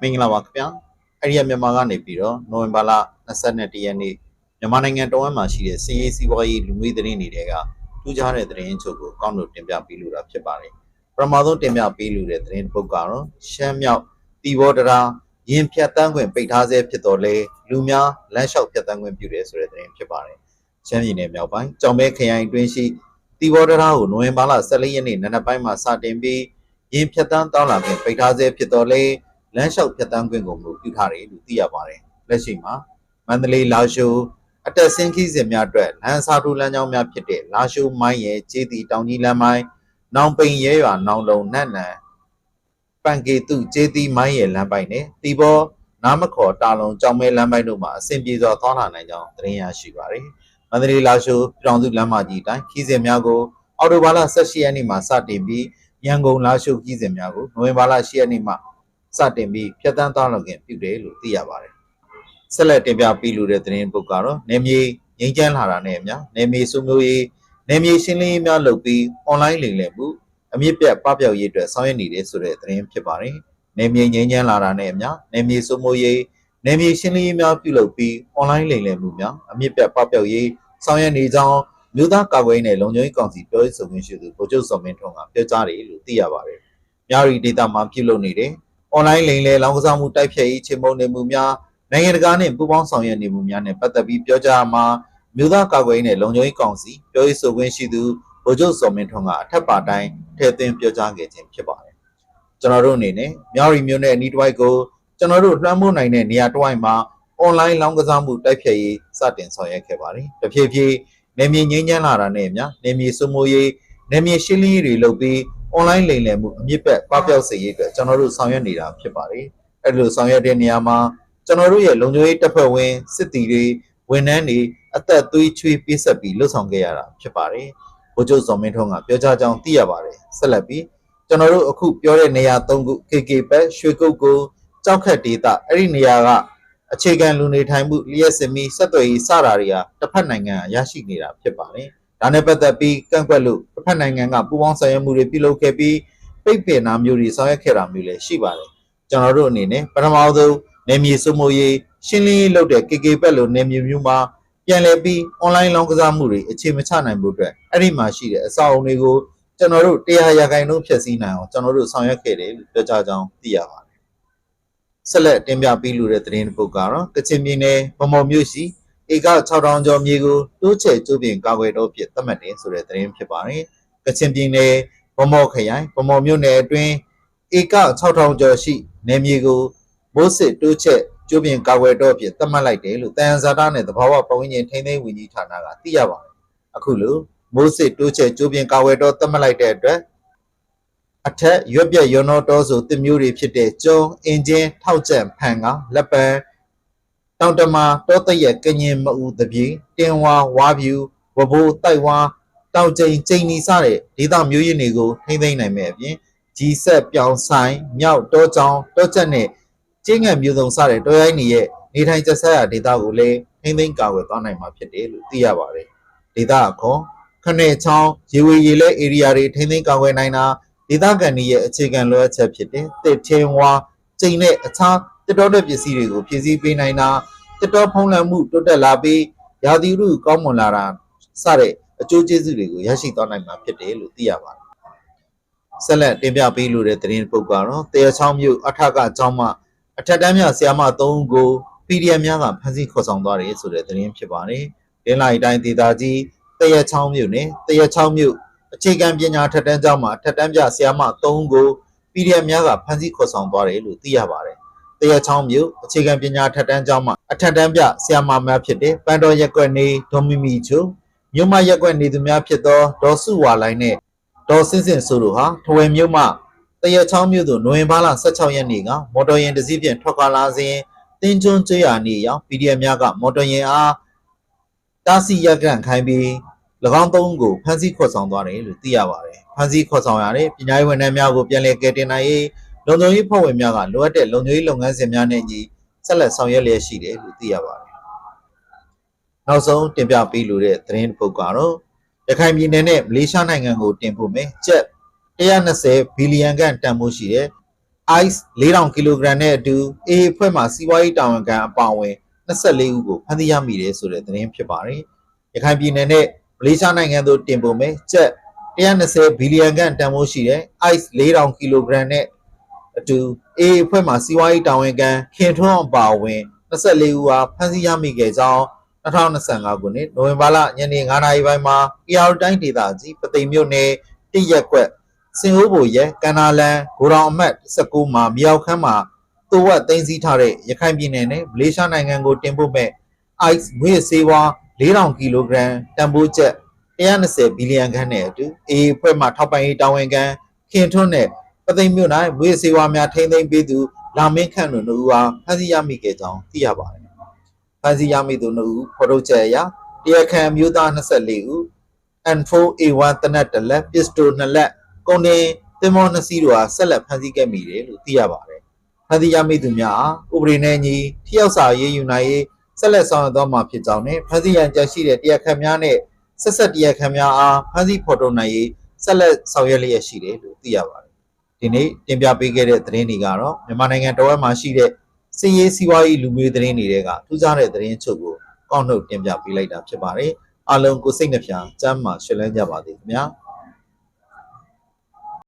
မင်္ဂလာပါခင်ဗျာအဲ့ဒီမြန်မာကနေပြီးတော့နိုဝင်ဘာလ22ရက်နေ့မြန်မာနိုင်ငံတော်ဝန်မှာရှိတဲ့စီရေးစီးပွားရေးလူမျိုးသတင်းတွေကထူးခြားတဲ့သတင်းချုပ်ကိုကောင်းလို့တင်ပြပေးလို့တာဖြစ်ပါတယ်ပထမဆုံးတင်ပြပေးလို့တဲ့သတင်းတစ်ပုဒ်ကတော့ရှမ်းမြောက်တီဘောတရာရင်ဖြတ်တန်းခွင့်ပိတ်ထားဆဲဖြစ်တော်လဲလူများလမ်းလျှောက်ဖြတ်တန်းခွင့်ပြုတယ်ဆိုတဲ့သတင်းဖြစ်ပါတယ်ရှမ်းပြည်နယ်မြောက်ပိုင်းကြောင်မဲခရိုင်အတွင်းရှိတီဘောတရာကိုနိုဝင်ဘာလ14ရက်နေ့နံနက်ပိုင်းမှာစတင်ပြီးရင်ဖြတ်တန်းတောင်းလာခွင့်ပိတ်ထားဆဲဖြစ်တော်လဲ လမ်းလျှောက်ဖြတ်တန်းခွင့်ကိုမူပြုထားတယ်လို့သိရပါတယ်။လက်ရှိမှာမန္တလေးလာရှိုးအတက်ဆင်းခီးစဉ်များအတွက်လမ်းစာထူလမ်းကြောင်းများဖြစ်တဲ့လာရှိုးမိုင်းရဲ့ကျေးတီတောင်ကြီးလမ်းမိုင်းနောင်ပိန်ရဲရွာနောင်လုံနတ်နံပန်ကေတုကျေးတီမိုင်းရဲ့လမ်းပိုင်းနဲ့တီဘောနားမခေါ်တာလုံကြောင်မဲလမ်းပိုင်းတို့မှာအဆင်ပြေစွာသွားလာနိုင်ကြောင်းသတင်းရရှိပါတယ်။မန္တလေးလာရှိုးပြည်တော်စုလမ်းမကြီးတိုင်းခီးစဉ်များကိုအော်တိုဘာလ18ရက်နေ့မှာစတင်ပြီးရန်ကုန်လာရှိုးခီးစဉ်များကိုနိုဝင်ဘာလ10ရက်နေ့မှာ စတင်ပြီးဖြတ်တန်းသွားလောက်ခင်ပြုတယ်လို့သိရပါတယ်။ဆက်လက်တင်ပြပေးလိုတဲ့သတင်းပုတ်ကတော့နေမြေငိမ့်ချမ်းလာတာနဲ့အမျှနေမြေစုမျိုးရေးနေမြေရှင်းလင်းရေးများလုပ်ပြီး online လိမ်လည်မှုအမြင့်ပြတ်ပပျောက်ရေးအတွက်ဆောင်ရွက်နေတယ်ဆိုတဲ့သတင်းဖြစ်ပါတယ်။နေမြေငိမ့်ချမ်းလာတာနဲ့အမျှနေမြေစုမျိုးရေးနေမြေရှင်းလင်းရေးများပြုလုပ်ပြီး online လိမ်လည်မှုများအမြင့်ပြတ်ပပျောက်ရေးဆောင်ရွက်နေကြောင်းမြို့သားကာကွယ်ရေးနဲ့လုံခြုံရေးကောင်စီပြောရေးဆိုခွင့်ရှိသူဗိုလ်ချုပ်စောမင်းထွန်းကပြောကြားတယ်လို့သိရပါတယ်။မြရီဒေတာမှာပြုလုပ်နေတဲ့ အွန်လိုင်းလိမ်လည်လောင်းကစားမှုတိုက်ဖျက်ရေးချေမှုန်းနေမှုများနိုင်ငံတကာနဲ့ပူးပေါင်းဆောင်ရွက်နေမှုများနဲ့ပတ်သက်ပြီးပြောကြားမှာမြို့သားကာကွယ်ရေးနဲ့လုံခြုံရေးကောင်စီပြောရေးဆိုခွင့်ရှိသူဗိုလ်ချုပ်စောမင်းထွန်းကအထက်ပါတိုင်းထည့်သွင်းပြောကြားခဲ့ခြင်းဖြစ်ပါတယ်ကျွန်တော်တို့အနေနဲ့မြောက်ရီမြို့နယ်အနီးတစ်ဝိုက်ကိုကျွန်တော်တို့လွှမ်းမိုးနိုင်တဲ့နေရာတစ်ဝိုက်မှာအွန်လိုင်းလောင်းကစားမှုတိုက်ဖျက်ရေးစတင်ဆောင်ရွက်ခဲ့ပါတယ်တဖြည်းဖြည်းနေမြေငိမ့်ချမ်းလာတာနဲ့အမျှနေမြေစုမိုးရေးနေမြေရှင်းလင်းရေးတွေလုပ်ပြီး online လိမ်လည်မှုအမြင့်ပက်ပပျောက်စေရေးအတွက်ကျွန်တော်တို့ဆောင်ရွက်နေတာဖြစ်ပါတယ်။အဲ့လိုဆောင်ရွက်တဲ့နေရာမှာကျွန်တော်တို့ရဲ့လုံခြုံရေးတပ်ဖွဲ့ဝင်စစ်တီတွေဝန်ထမ်းတွေအသက်သွေးချွေးပေးဆက်ပြီးလှုပ်ဆောင်ခဲ့ရတာဖြစ်ပါတယ်။ဗိုလ်ချုပ်စောမင်းထွန်းကပြောကြားကြောင်းသိရပါတယ်။ဆက်လက်ပြီးကျွန်တော်တို့အခုပြောတဲ့နေရာ၃ခု KK ဘက်ရွှေကုတ်ကိုကြောက်ခတ်ဒေတာအဲ့ဒီနေရာကအခြေခံလူနေထိုင်မှုလျှက်စမီဆက်သွယ်ရေးစတာတွေကတစ်ဖက်နိုင်ငံရရှိနေတာဖြစ်ပါတယ်။ ဒါနဲ့ပတ်သက်ပြီးကန့်ကွက်လို့တစ်ဖက်နိုင်ငံကပူးပေါင်းဆောင်ရွက်မှုတွေပြုလုပ်ခဲ့ပြီးပိတ်ပင်တာမျိုးတွေဆောင်ရွက်ခဲ့တာမျိုးလည်းရှိပါတယ်ကျွန်တော်တို့အနေနဲ့ပထမဆုံးနေမြေစုမိုးရေးရှင်းလင်းရေးလုပ်တဲ့ KK ဘက်လိုနေမြေမျိုးမှာပြန်လည်ပြီး online လောင်းကစားမှုတွေအခြေမချနိုင်ဖို့အတွက်အဲ့ဒီမှာရှိတဲ့အစာအုံတွေကိုကျွန်တော်တို့တရားရခိုင်နှုန်းဖြည့်ဆည်းနိုင်အောင်ကျွန်တော်တို့ဆောင်ရွက်ခဲ့တယ်လို့ပြောကြားကြောင်းသိရပါတယ်ဆက်လက်တင်ပြပေးလိုတဲ့သတင်းတစ်ပုဒ်ကတော့ကချင်ပြည်နယ်ဗမော်မြို့ရှိ ဧက6000ကျော်မြေကိုတိုးချဲ့ကျိုးပြင်ကာကွယ်တော့ဖြစ်သတ်မှတ်တယ်ဆိုတဲ့သတင်းဖြစ်ပါတယ်။ကချင်ပြည်နယ်ဗမော်ခရိုင်ဗမော်မြို့နယ်အတွင်းဧက6000ကျော်ရှိနယ်မြေကိုမိုးစစ်တိုးချဲ့ကျိုးပြင်ကာကွယ်တော့ဖြစ်သတ်မှတ်လိုက်တယ်လို့တန်ဇာတာနဲ့သဘာဝပတ်ဝန်းကျင်ထိန်းသိမ်းဝင်ကြီးဌာနကသိရပါတယ်။အခုလိုမိုးစစ်တိုးချဲ့ကျိုးပြင်ကာကွယ်တော့သတ်မှတ်လိုက်တဲ့အတွက်အထက်ရွက်ပြက်ရွံ့တော်တော်ဆိုတစ်မျိုးတွေဖြစ်တဲ့ကျုံအင်ဂျင်ထောက်ကျက်ဖန်ကလက်ပံ တောင်တမာတောတရက်ကညင်မအူတပြေတင်ဝါဝါပြူဝဘိုးတိုက်ဝါတောင်ကျိန်ကျိန်နီစတဲ့ဒေသမျိုးရင်းတွေကိုထိမ့်သိမ့်နိုင်မဲ့အပြင်ဂျီဆက်ပြောင်ဆိုင်မြောက်တောချောင်းတောချက်နဲ့ကျင်းငံမျိုးစုံစတဲ့တောရိုင်းတွေရဲ့နေထိုင်ကျဆက်ရာဒေသကိုလည်းထိမ့်သိမ့်ကာကွယ်သွားနိုင်မှာဖြစ်တယ်လို့သိရပါတယ်ဒေသအခေါ်ခနဲ့ချောင်းရေဝေရေလဲ area တွေထိမ့်သိမ့်ကာကွယ်နိုင်တာဒေသခံတွေရဲ့အခြေခံလိုအပ်ချက်ဖြစ်တဲ့တစ်ထင်းဝါကျိန်နဲ့အခြား တစ်တော်တဲ့ပစ္စည်းတွေကိုဖြည့်ဆည်းပေးနိုင်တာတက်တော်ဖုံးလန့်မှုတိုးတက်လာပြီးရာသီဥတုကောင်းမွန်လာတာစတဲ့အကျိုးကျေးဇူးတွေကိုရရှိသွားနိုင်မှာဖြစ်တယ်လို့သိရပါတယ်။ဆက်လက်တင်ပြပေးလိုတဲ့သတင်းပုတ်ကတော့တရချောင်းမြို့အထက်ကကျောင်းမှအထက်တန်းမြဆရာမ3ဦးကို PDF များကဖမ်းဆီးခေါ်ဆောင်သွားတယ်ဆိုတဲ့သတင်းဖြစ်ပါတယ်။ဒင်းလိုက်တိုင်းဒေသကြီးတရချောင်းမြို့နယ်တရချောင်းမြို့အခြေခံပညာထက်တန်းကျောင်းမှာထက်တန်းပြဆရာမ3ဦးကို PDF များကဖမ်းဆီးခေါ်ဆောင်သွားတယ်လို့သိရပါတယ်။တ ရချောင်းမြို့အခြေခံပညာထက်တန်းကျောင်းမှာအထက်တန်းပြဆရာမများဖြစ်တဲ့ပန်တော်ရက်ကွက်နေဒေါ်မီမီချိုမြို့မရက်ကွက်နေသူများဖြစ်သောဒေါ်စုဝါလိုင်းနဲ့ဒေါ်စင်းစင်ဆိုတို့ဟာထဝယ်မြို့မှတရချောင်းမြို့သို့နိုဝင်ဘာလ16ရက်နေ့ကမော်တော်ယာဉ်တစ်စီးဖြင့်ထွက်ခွာလာစဉ်တင်းကျွန်းကျွရနေရောက် PDF များကမော်တော်ယာဉ်အားတားဆီးရပ်ကန်ခိုင်းပြီး၎င်းသုံးဦးကိုဖမ်းဆီးခေါ်ဆောင်သွားတယ်လို့သိရပါတယ်။ဖမ်းဆီးခေါ်ဆောင်ရတဲ့ပညာရေးဝန်ထမ်းများကိုပြန်လည်ကယ်တင်နိုင်ရေး လုံခြုံရေးဖွဲ့ဝင်များကလိုအပ်တဲ့လုံခြုံရေးလုပ်ငန်းစဉ်များနဲ့ညီဆက်လက်ဆောင်ရွက်လျက်ရှိတယ်လို့သိရပါတယ်။နောက်ဆုံးတင်ပြပေးလိုတဲ့သတင်းတစ်ပုဒ်ကတော့ရခိုင်ပြည်နယ်နဲ့မလေးရှားနိုင်ငံကိုတင်ပို့မယ်ကျပ်120ဘီလီယံခန့်တန်ဖိုးရှိတဲ့ ice 4000ကီလိုဂရမ်နဲ့အတူ A အဖွဲ့မှစီးပွားရေးတာဝန်ခံအပါအဝင်24ဦးကိုဖမ်းဆီးရမိတယ်ဆိုတဲ့သတင်းဖြစ်ပါတယ်။ရခိုင်ပြည်နယ်နဲ့မလေးရှားနိုင်ငံတို့တင်ပို့မယ်ကျပ်120ဘီလီယံခန့်တန်ဖိုးရှိတဲ့ ice 4000ကီလိုဂရမ်နဲ့ အတူ A အဖွဲ့မှစီးပွားရေးတာဝန်ခံခင်ထွန်းအပါအဝင်24ဦးဟာဖမ်းဆီးရမိခဲ့ကြောင်း2025ခုနှစ်နိုဝင်ဘာလညနေ9:00နာရီပိုင်းမှာ PR တိုင်းဒေသကြီးပသိမ်မြို့နယ်တရက်ကွက်စင်အိုးဘိုရဲကန်နာလန်ဂိုဒေါင်အမတ်19မှာမြောက်ခမ်းမှာတိုးဝက်သိမ်းဆည်းထားတဲ့ရခိုင်ပြည်နယ်နဲ့မလေးရှားနိုင်ငံကိုတင်ပို့မဲ့ ice ငွေဆေးဝါး4000ကီလိုဂရမ်တန်ဖိုးကျပ်120ဘီလီယံခန့်နဲ့အတူ A အဖွဲ့မှထောက်ပံ့ရေးတာဝန်ခံခင်ထွန်းနဲ့ ပသိမ်မြို့၌ငွေဆေးဝါးများထိန်းသိမ်းပေးသူလာမင်းခန့်တို့နှစ်ဦးအားဖမ်းဆီးရမိခဲ့ကြောင်းသိရပါတယ်။ဖမ်းဆီးရမိသူနှစ်ဦးဖော်ထုတ်ချက်အရတရားခံအမျိုးသား24ဦး N4A1 တနက်တစ်လက်ပစ္စတိုနှစ်လက်ကုန်တင်သင်္ဘောနှစ်စီးတို့အားဆက်လက်ဖမ်းဆီးခဲ့မိတယ်လို့သိရပါတယ်။ဖမ်းဆီးရမိသူများအားဥပဒေနဲ့အညီထိရောက်စာရေးယူနိုင်ရေးဆက်လက်ဆောင်ရွက်သွားမှာဖြစ်ကြောင်းနဲ့ဖမ်းဆီးရန်ကြရှိတဲ့တရားခံများနဲ့ဆက်ဆက်တရားခံများအားဖမ်းဆီးဖော်ထုတ်နိုင်ရေးဆက်လက်ဆောင်ရွက်လျက်ရှိတယ်လို့သိရပါတယ်။ ဒီနေ့တင်ပြပေးခဲ့တဲ့သတင်းတွေကတော့မြန်မာနိုင်ငံတော်ဝက်မှာရှိတဲ့စီးရေးစီးပွားရေးလူမျိုးသတင်းတွေကထူးခြားတဲ့သတင်းချုပ်ကိုကောက်နှုတ်တင်ပြပေးလိုက်တာဖြစ်ပါတယ်။အားလုံးကိုစိတ်နှပြစမ်းမှရှင်းလန်းကြပါစေခင်ဗျာ။